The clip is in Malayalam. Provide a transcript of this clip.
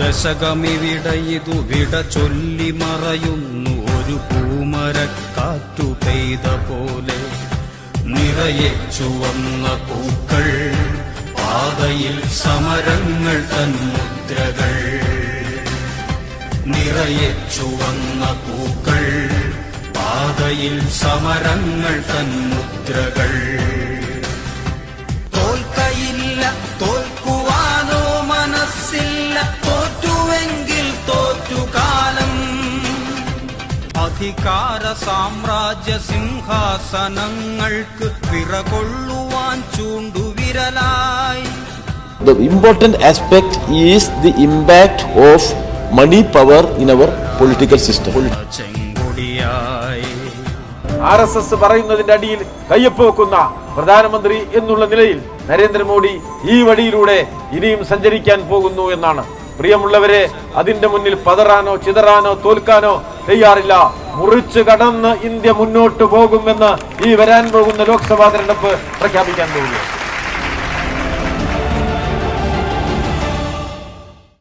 ദശകമിവിടെ ഇതു വിട ചൊല്ലി മറയുന്നു. ഒരു പൂമരക്കാറ്റു പെയ്ത പോലെ നിറയെ ചുവന്ന പൂക്കൾ. പാതയിൽ സമരങ്ങൾ തൻ മുദ്രകൾ. നിറയെ ചുവന്ന പൂക്കൾ. പാതയിൽ സമരങ്ങൾ തൻ അധികാര സാമ്രാജ്യ സിംഹാസനങ്ങൾക്ക് പിറകൊള്ളുവാൻ ചൂണ്ടുവിരലായി The important aspect is the impact of money power in our political system. ചെങ്കൊടിയായി. ആർ എസ് എസ് പറയുന്നതിന്റെ അടിയിൽ കയ്യൊപ്പ് വെക്കുന്ന പ്രധാനമന്ത്രി എന്നുള്ള നിലയിൽ നരേന്ദ്രമോദി ഈ വഴിയിലൂടെ ഇനിയും സഞ്ചരിക്കാൻ പോകുന്നു എന്നാണ്. പ്രിയമുള്ളവരെ അതിന്റെ മുന്നിൽ പതറാനോ ചിതറാനോ തോൽക്കാനോ തയ്യാറില്ല. മുറിച്ചു കടന്ന് ഇന്ത്യ മുന്നോട്ട് പോകുമെന്ന് ഈ വരാൻ പോകുന്ന ലോക്സഭാ തെരഞ്ഞെടുപ്പ് പ്രഖ്യാപിക്കാൻ പോകുന്നു.